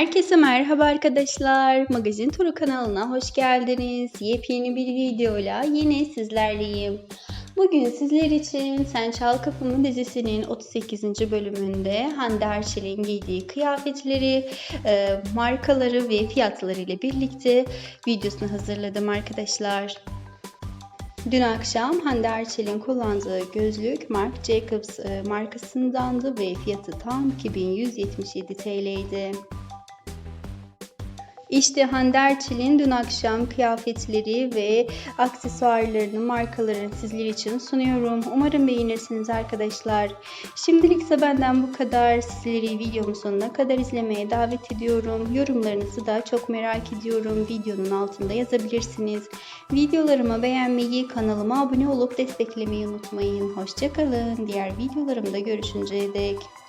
Herkese merhaba arkadaşlar. Magazin Turu kanalına hoş geldiniz. Yepyeni bir videoyla yine sizlerleyim. Bugün sizler için Sen Çal Kapımı dizisinin 38. bölümünde Hande Erçel'in giydiği kıyafetleri, e, markaları ve fiyatları ile birlikte videosunu hazırladım arkadaşlar. Dün akşam Hande Erçel'in kullandığı gözlük Marc Jacobs e, markasındandı ve fiyatı tam 2177 TL'ydi. İşte Hande Erçel'in dün akşam kıyafetleri ve aksesuarlarını, markalarını sizler için sunuyorum. Umarım beğenirsiniz arkadaşlar. Şimdilik ise benden bu kadar. Sizleri videomun sonuna kadar izlemeye davet ediyorum. Yorumlarınızı da çok merak ediyorum. Videonun altında yazabilirsiniz. Videolarımı beğenmeyi, kanalıma abone olup desteklemeyi unutmayın. Hoşçakalın. Diğer videolarımda görüşünceye dek.